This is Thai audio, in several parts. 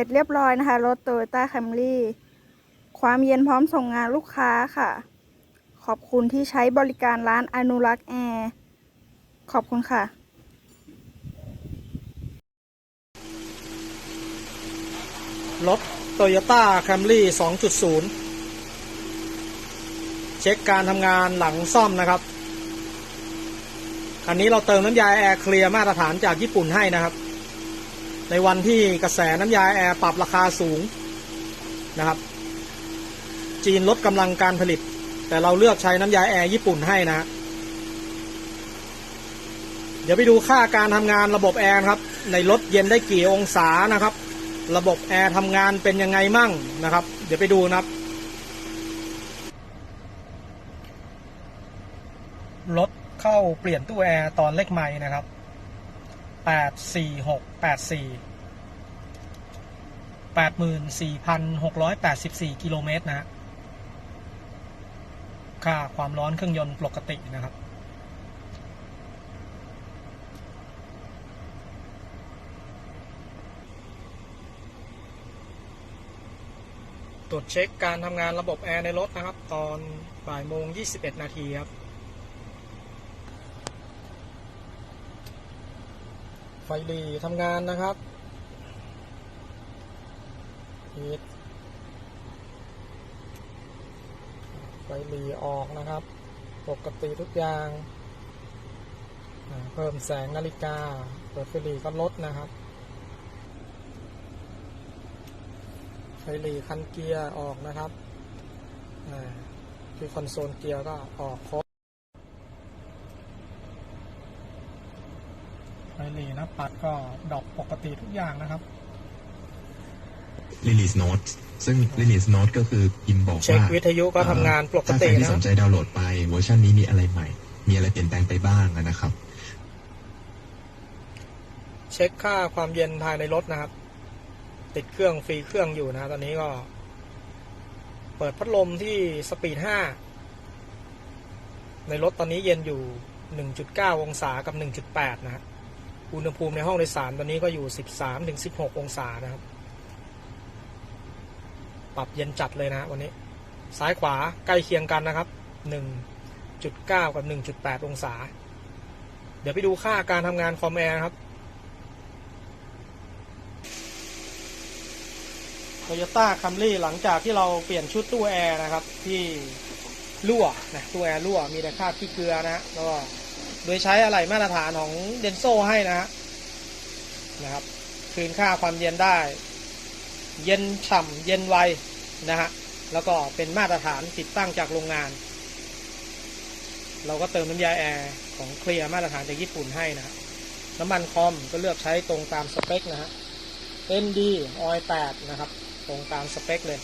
ร็จเรียบร้อยนะคะ รถโตโยต้าแคมรี่ความเย็นพร้อมส่งงานลูกค้าค่ะ ขอบคุณที่ใช้บริการร้านอนุรักษ์แอร์ ขอบคุณค่ะรถ Toyota Camry 2.0 เช็คการทำงานหลังซ่อมนะครับ คันนี้เราเติมน้ำยาแอร์เคลียร์มาตรฐานจากญี่ปุ่นให้นะครับ ในวันที่กระแสน้ำยาแอร์ปรับราคาสูงนะครับ จีนลดกำลังการผลิต แต่เราเลือกใช้น้ำยาแอร์ญี่ปุ่นให้นะ เดี๋ยวไปดูค่าการทำงานระบบแอร์ครับ ในรถเย็นได้กี่องศานะครับ ระบบแอร์ทำงานเป็นยังไงมั่งนะครับ เดี๋ยวไปดูนะครับรถเข้าเปลี่ยนตู้แอร์ตอนเลขไม้นะครับแปดสี่หกแปดสี่แปดหมื่นสี่พันหกร้อยแปดสิบสี่กิโลเมตรนะฮะค่าความร้อนเครื่องยนต์ปกตินะครับ ตรวจเช็คการทำงานระบบแอร์ในรถนะครับ ตอนบ่ายโมง 21 นาทีครับ ไฟหลีทำงานนะครับปิดไฟหลีออกนะครับ ปกติทุกอย่าง เพิ่มแสงนาฬิกา เปิดไฟหลีก็ลดนะครับ ไฟหลีคันเกียร์ออกนะครับอ่าคือคอนโซลเกียร์ก็ออกครบไฟหลีนะ ปัดก็ดอกปกติทุกอย่างนะครับ Release Note ซึ่ง Release Note ก็คือพิมพ์บอกเช็คว่าวิทยุก็ทำงานปกถ้าใคติรที่นะสนใจดาวน์โหลดไปเวอร์ชันนี้มีอะไรใหม่ มีอะไรเปลี่ยนแปลงไปบ้างนะครับ เช็คค่าความเย็นภายในรถนะครับ ติดเครื่องฟรีเครื่องอยู่นะ ตอนนี้ก็ เปิดพัดลมที่สปีด 5 ในรถตอนนี้เย็นอยู่ 1.9 องศากับ 1.8 นะฮะ อุณหภูมิในห้องโดยสารตอนนี้ก็อยู่ 13-16 องศานะครับ ปรับเย็นจัดเลยนะวันนี้ ซ้ายขวาใกล้เคียงกันนะครับ 1.9 กับ 1.8 องศา เดี๋ยวไปดูค่าการทำงานคอมแอร์ครับโตโยต้าคัมรี่หลังจากที่เราเปลี่ยนชุดตู้แอร์นะครับ ที่รั่วนะตู้แอร์รั่วมีแต่คราบขี้เกลือนะฮะแล้วก็ โดยใช้อะไหล่มาตรฐานของเดนโซให้นะฮะนะครับ คืนค่าความเย็นได้ เย็นฉ่ำเย็นไวนะฮะแล้วก็เป็นมาตรฐานติดตั้งจากโรงงาน เราก็เติมน้ำยาแอร์ของเคลียร์มาตรฐานจากญี่ปุ่นให้นะฮะน้ำมันคอมก็เลือกใช้ตรงตามสเปคนะฮะ ND ออย8นะครับ ตรงตามสเปคเลย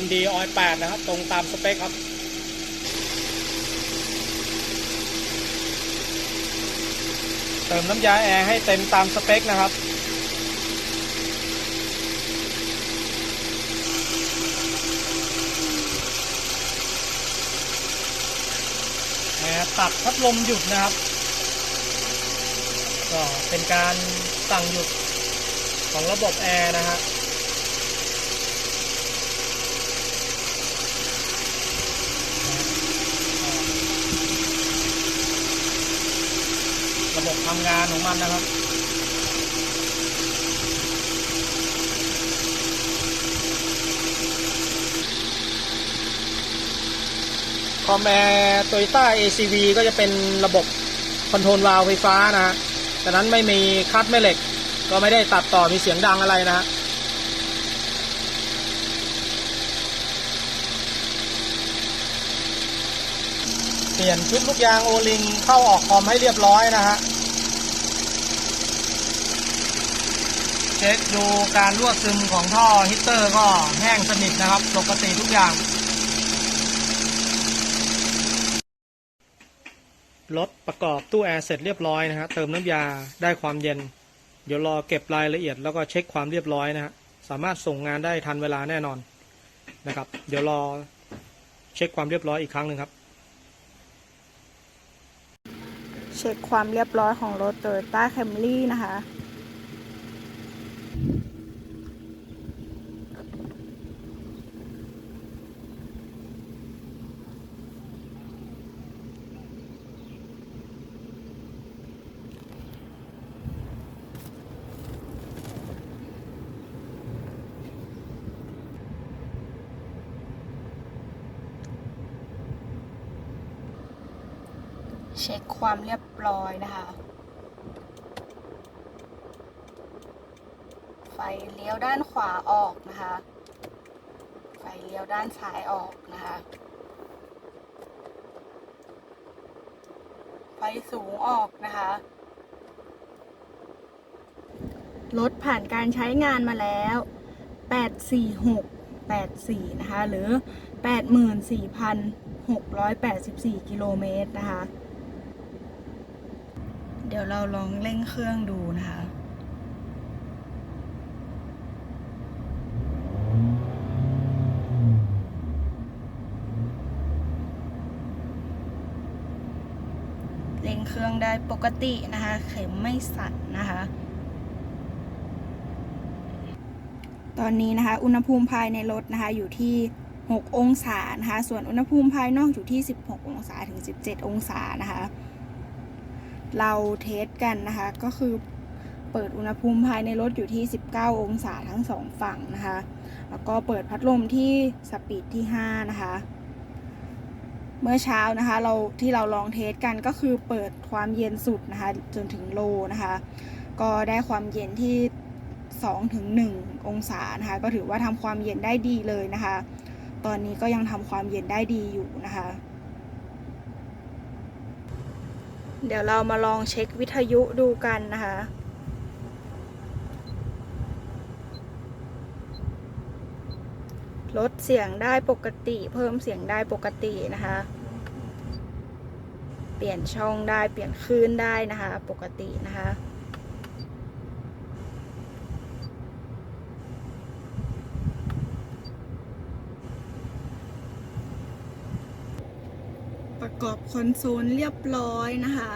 ND ออย8นะครับ ตรงตามสเปคครับเติมน้ำยาแอร์ให้เต็มตามสเปคนะครับ แอร์ตัดพัดลมหยุดนะครับ ก็เป็นการสั่งหยุดของระบบแอร์นะฮะ ระบบทำงานของมันนะครับคอมแอร์โตโยต้า ACV ก็จะเป็นระบบคอนโทรลวาล์วไฟฟ้านะฮะดังนั้นไม่มีคัดแม่เหล็ก ก็ไม่ได้ตัดต่อมีเสียงดังอะไรนะฮะ ปลี่ยนชุดลูกยางโอลิงเข้าออกคอมให้เรียบร้อยนะฮะ เช็คดูการรั่วซึมของท่อฮีตเตอร์ก็แห้งสนิทนะครับ ปกติทุกอย่าง รถประกอบตู้แอร์เสร็จเรียบร้อยนะฮะ เติมน้ำยาได้ความเย็น เดี๋ยวรอเก็บรายละเอียดแล้วก็เช็คความเรียบร้อยนะฮะ สามารถส่งงานได้ทันเวลาแน่นอนนะครับ เดี๋ยวรอเช็คความเรียบร้อยอีกครั้งหนึ่งครับ ช็คความเรียบร้อยของรถ Toyota Camry นะคะ เช็คความเรียบ ร้อยนะคะ ไฟเลี้ยวด้านขวาออกนะคะ ไฟเลี้ยวด้านซ้ายออกนะคะ ไฟสูงออกนะคะรถผ่านการใช้งานมาแล้ว 846 84 นะคะ หรือ 84,684 กิโลเมตรนะคะ เดี๋ยวเราลองเร่งเครื่องดูนะคะเร่งเครื่องได้ปกตินะคะ เข็มไม่สั่นนะคะ ตอนนี้นะคะ อุณหภูมิภายในรถนะคะ อยู่ที่ 6 องศานะคะ ส่วนอุณหภูมิภายนอกอยู่ที่ 16 องศาถึง 17 องศานะคะ เราเทสกันนะคะ ก็คือเปิดอุณหภูมิภายในรถอยู่ที่ 19 องศาทั้งสองฝั่งนะคะ แล้วก็เปิดพัดลมที่สปีดที่ 5 นะคะ เมื่อเช้านะคะเราที่เราลองเทสกันก็คือเปิดความเย็นสุดนะคะ จนถึงโลนะคะ ก็ได้ความเย็นที่2ถึง1องศานะคะ ก็ถือว่าทำความเย็นได้ดีเลยนะคะ ตอนนี้ก็ยังทำความเย็นได้ดีอยู่นะคะ เดี๋ยวเรามาลองเช็ควิทยุดูกันนะคะ ลดเสียงได้ปกติ เพิ่มเสียงได้ปกตินะคะ เปลี่ยนช่องได้เปลี่ยนคลื่นได้นะคะ ปกตินะคะ ประกอบ คอนโซลเรียบร้อยนะคะ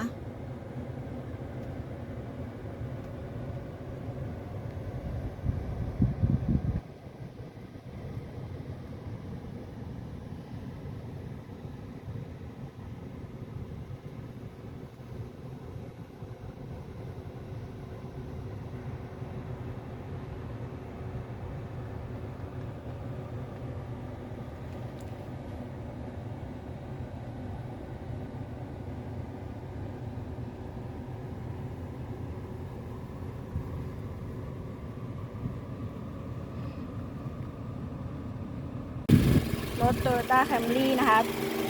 ถ Toyota Camry นะคะ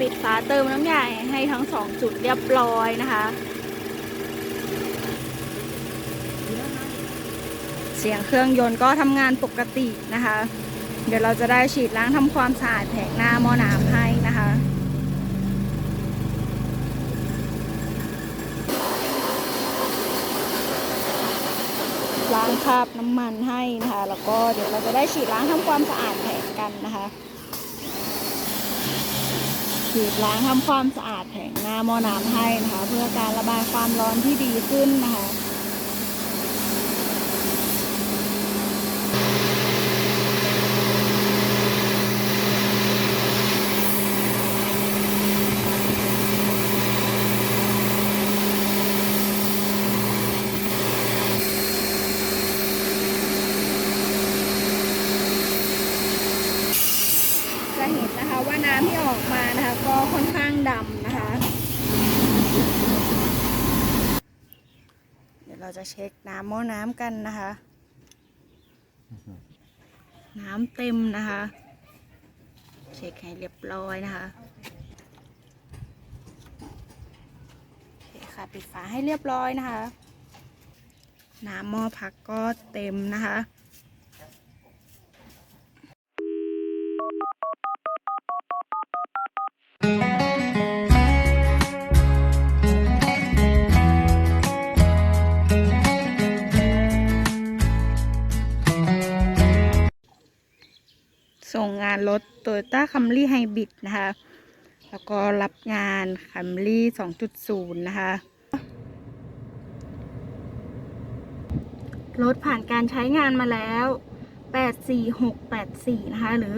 ปิดฝาเติมน้ำใหญ่ให้ทั้งสองจุดเรียบร้อยนะคะ เสียงเครื่องยนต์ก็ทำงานปกตินะคะ เดี๋ยวเราจะได้ฉีดล้างทำความสะอาดแผงหน้าหม้อน้ำให้นะคะล้างคราบน้ำมันให้นะคะ แล้วก็เดี๋ยวเราจะได้ฉีดล้างทำความสะอาดแผงกันนะคะ ถูล้างทำความสะอาดแผงหน้าหม้อน้ำให้นะคะ เพื่อการระบายความร้อนที่ดีขึ้นนะคะเห็นนะคะว่าน้ำที่ออกมานะคะ ก็ค่อนข้างดำนะคะ เช็คน้ำหม้อน้ำกันนะคะ น้ำเต็มนะคะ เช็คให้เรียบร้อยนะคะโอเคค่ะปิดฝาให้เรียบร้อยนะคะ น้ำหม้อพักก็เต็มนะคะ ถโตโยต้าคัมรี่ไฮบริดนะคะ แล้วก็รับงานคัมรี่ 2.0 นะคะ รถผ่านการใช้งานมาแล้ว 84684 นะคะ หรือ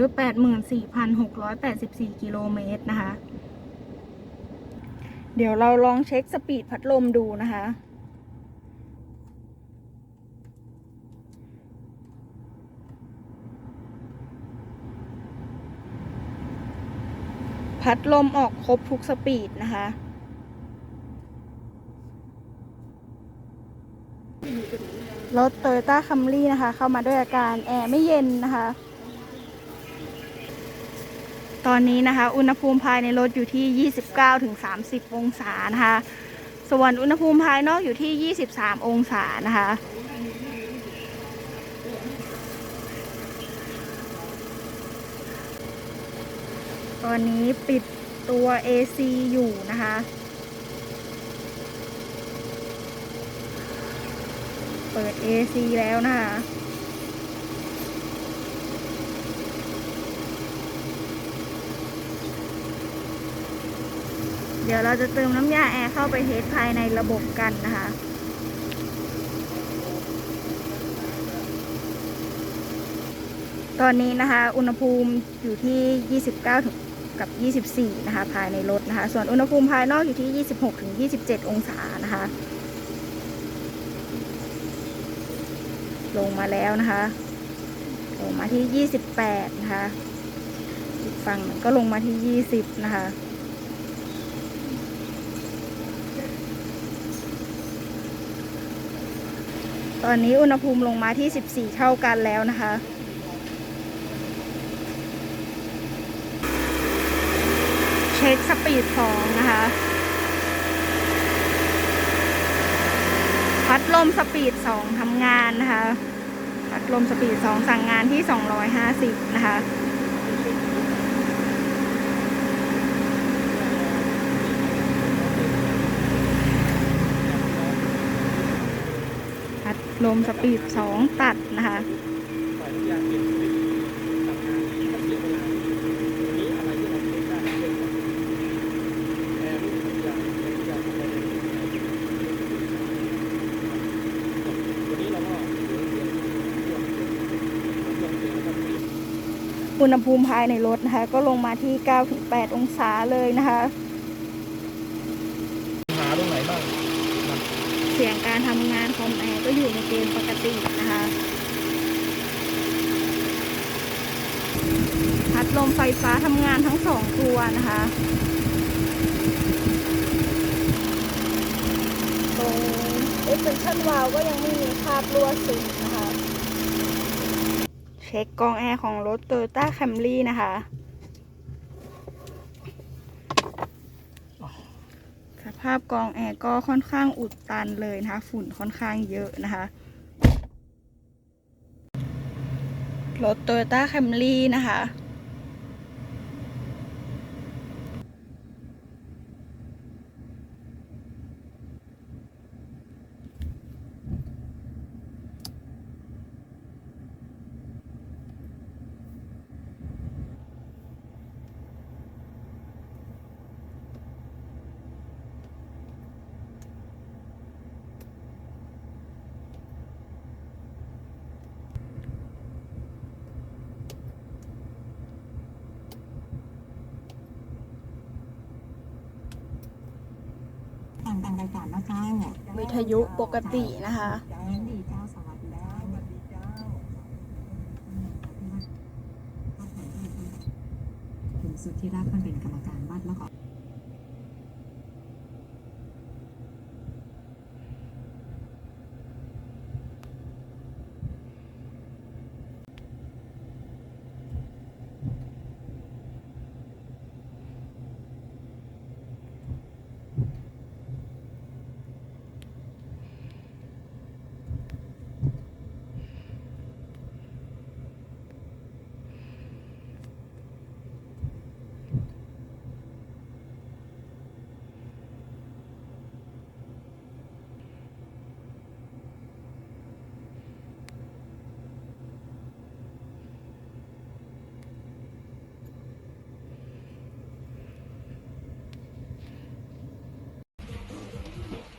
84,684 กิโลเมตรนะคะ เดี๋ยวเราลองเช็คสปีดพัดลมดูนะคะ พัดลมออกครบทุกสปีดนะคะ รถโตโยต้าคัมรี่นะคะ เข้ามาด้วยอาการแอร์ไม่เย็นนะคะ ตอนนี้นะคะ อุณหภูมิภายในรถอยู่ที่ 29-30 องศานะคะ ส่วนอุณหภูมิภายนอกอยู่ที่ 23 องศานะคะ ตอนนี้ปิดตัว AC อยู่นะคะ เปิด AC แล้วนะคะเดี๋ยวเราจะเติมน้ำยาแอร์เข้าไปเทสภายในระบบกันนะคะ ตอนนี้นะคะ อุณหภูมิอยู่ที่ 29ถึง กับ 24 นะคะ ภายในรถนะคะ ส่วนอุณหภูมิภายนอกอยู่ที่ 26ถึง27 องศานะคะ ลงมาแล้วนะคะ ลงมาที่ 28 นะคะอีกฝั่งก็ลงมาที่ 20 นะคะตอนนี้อุณหภูมิลงมาที่ 14 เท่ากันแล้วนะคะ ช็คสปีดสองนะคะ พัดลมสปีดสองทำงานนะคะ พัดลมสปีดสองสั่งงานที่250นะคะพัดลมสปีดสองตัดนะคะ ฝ่ายทุกอย่างเปลี่ยนสปีดทำงานที่ต้องเสียเวลาวันนี้อะไรที่เราเช็คได้เช็คหมดแอร์ทุกอย่างแอร์ทุกอย่างทำงานวันนี้เราก็เดี๋ยวเดี๋ยวช่วงเดี๋ยวช่วงเดี๋ยวก็ปิด อุณหภูมิภายในรถนะคะ ก็ลงมาที่ 9-8 องศาเลยนะคะ หาตรงไหนบ้างนะเสียงการทำงานของแอร์ก็อยู่ในเกณฑ์ปกตินะคะพัดลมไฟฟ้าทำงานทั้งสองตัวนะคะตรง extension valve ก็ยังไม่มีคราบรั่วซึมนะคะ เช็คกองแอร์ของรถโตโยต้าแคมรี่นะคะสภาพกองแอร์ก็ค่อนข้างอุดตันเลยนะคะ ฝุ่นค่อนข้างเยอะนะคะรถโตโยต้าแคมรี่นะคะ ทางทางรายการนะเจ้า วิท ยุปกตินะคะ เจ้าดีเจ้าสวัสดีเจ้าสวัสดีเจ้าคุณสุทธิรักษ์มันเป็นกรรมการวัดแล้วก็ ร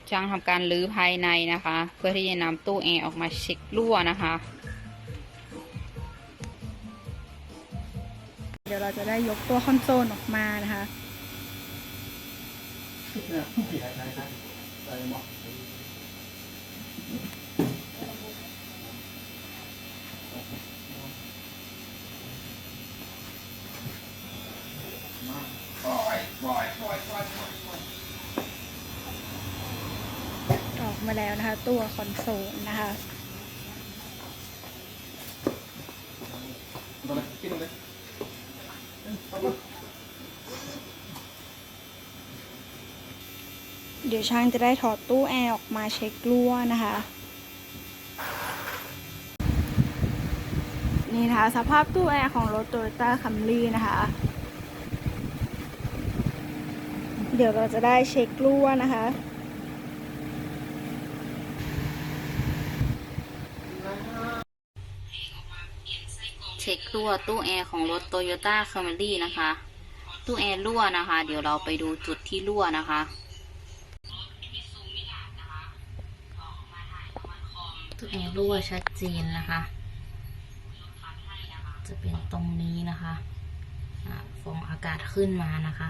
ช่างทำการรื้อภายในนะคะ เพื่อที่จะนำตู้แอร์ออกมาเช็ครั่วนะคะ เดี๋ยวเราจะได้ยกตัวคอนโซลออกมานะคะ ออกมา แล้วนะคะ ตัวคอนโซลนะคะเดี๋ยวช่างจะได้ถอดตู้แอร์ออกมาเช็ครั่วนะคะ นี่นะคะ สภาพตู้แอร์ของรถ Toyota Camry นะคะ เดี๋ยวเราจะได้เช็ครั่วนะคะ เช็ค รั่วตู้แอร์ของรถ Toyota Camry นะคะ ตู้แอร์รั่วนะคะ เดี๋ยวเราไปดูจุดที่รั่วนะคะ ตู้แอร์รั่วชัดเจนนะคะ จะเป็นตรงนี้นะคะฟองอากาศขึ้นมานะคะ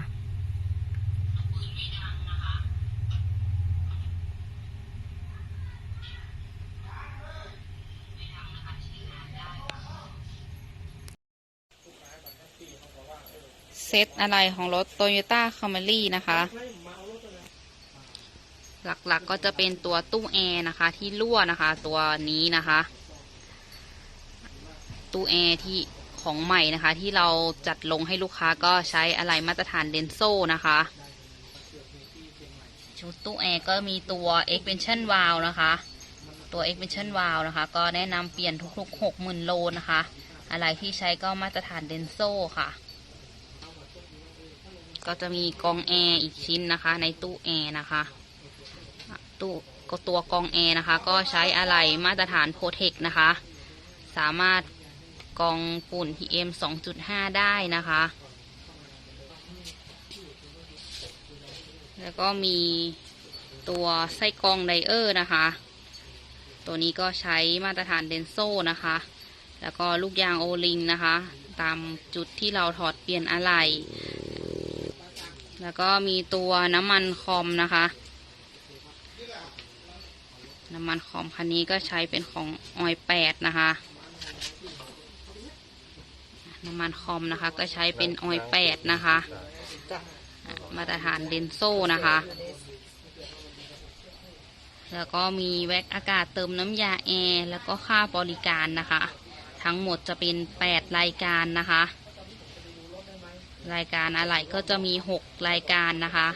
เซตอะไรของรถ Toyota Camry นะคะ หลักๆกก็จะเป็นตัวตู้แอร์นะคะ ที่รั่วนะคะ ตัวนี้นะคะ ตู้แอร์ที่ของใหม่นะคะ ที่เราจัดลงให้ลูกค้าก็ใช้อะไรมาตรฐานเดนโซนะคะ ชุดตู้แอร์ก็มีตัว expansion valve นะคะ ตัว expansion valve นะคะ ก็แนะนำเปลี่ยนทุกๆ 60,000 โลนะคะ อะไรที่ใช้ก็มาตรฐานเดนโซค่ะ ก็จะมีกองแอร์อีกชิ้นนะคะ ในตู้แอร์นะคะตู้ก็ตัวกองแอร์นะคะ ก็ใช้อะไรมาตรฐานโปรเทคนะคะ สามารถกองฝุ่น PM 2.5 ได้นะคะ แล้วก็มีตัวไส้กองไดเออร์นะคะ ตัวนี้ก็ใช้มาตรฐานเดนโซนะคะ แล้วก็ลูกยางโอลิงนะคะ ตามจุดที่เราถอดเปลี่ยนอะไหล่ แล้วก็มีตัวน้ำมันคอมนะคะ น้ำมันคอมคันนี้ก็ใช้เป็นของออยแปดนะคะ น้ำมันคอมนะคะ ก็ใช้เป็นออยแปดนะคะ มาตรฐานเดนโซนะคะ แล้วก็มีแว็กอากาศเติมน้ำยาแอร์แล้วก็ค่าบริการนะคะ ทั้งหมดจะเป็น 8 รายการนะคะ รายการอะไรก็จะมี 6 รายการนะคะ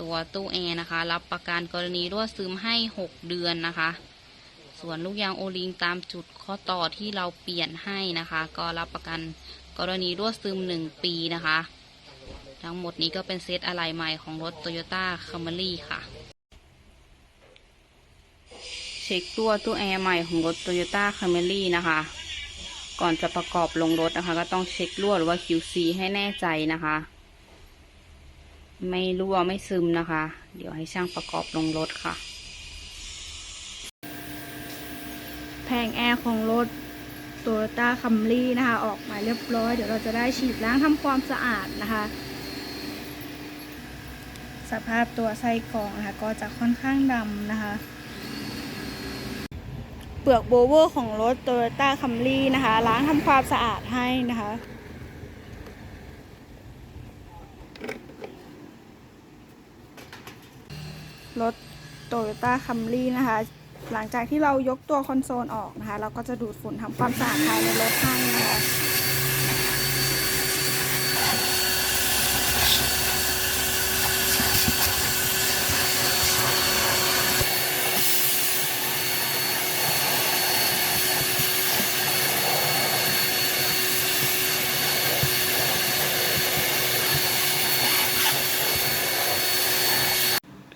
ตัวตู้แอร์นะคะ รับประกันกรณีรั่วซึมให้ 6 เดือนนะคะ ส่วนลูกยางโอลิงตามจุดข้อต่อที่เราเปลี่ยนให้นะคะ ก็รับประกันกรณีรั่วซึม 1 ปีนะคะ ทั้งหมดนี้ก็เป็นเซตอะไหล่ใหม่ของรถ Toyota Camry ค่ะ เช็คตัวตู้แอร์ใหม่ของรถ Toyota Camry นะคะ ก่อนจะประกอบลงรถนะคะ ก็ต้องเช็ครั่วหรือว่า QC ให้แน่ใจนะคะ ไม่รั่วไม่ซึมนะคะ เดี๋ยวให้ช่างประกอบลงรถค่ะ แผงแอร์ของรถ Toyota Camry นะคะ ออกมาเรียบร้อย เดี๋ยวเราจะได้ฉีดล้างทำความสะอาดนะคะ สภาพตัวไส้กรองนะคะ ก็จะค่อนข้างดำนะคะ เปลือกโบเวอร์ของรถโตโยต้าคัมรี่นะคะ ล้างทำความสะอาดให้นะคะรถโตโยต้าคัมรี่นะคะ หลังจากที่เรายกตัวคอนโซลออกนะคะ เราก็จะดูดฝุ่นทำความสะอาดภายในรถให้นะคะ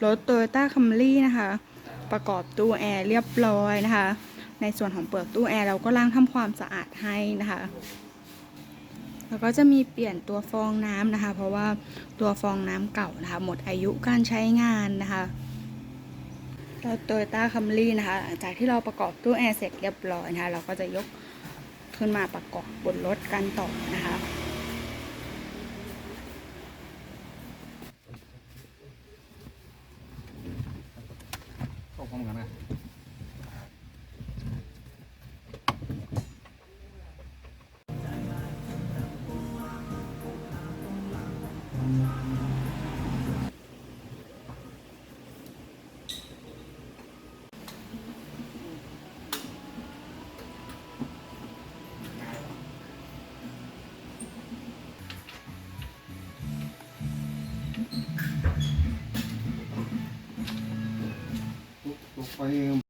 รถ Toyota Camry นะคะ ประกอบตู้แอร์เรียบร้อยนะคะ ในส่วนของเปลือกตู้แอร์เราก็ล้างทำความสะอาดให้นะคะแล้วก็จะมีเปลี่ยนตัวฟองน้ำนะคะ เพราะว่าตัวฟองน้ำเก่านะคะ หมดอายุการใช้งานนะคะแล้วโตโยต้าคัมรี่นะคะ หลังจากที่เราประกอบตู้แอร์เสร็จเรียบร้อยนะคะ เราก็จะยกขึ้นมาประกอบบนรถกันต่อนะคะ เข้าพร้อมกันนะ ไป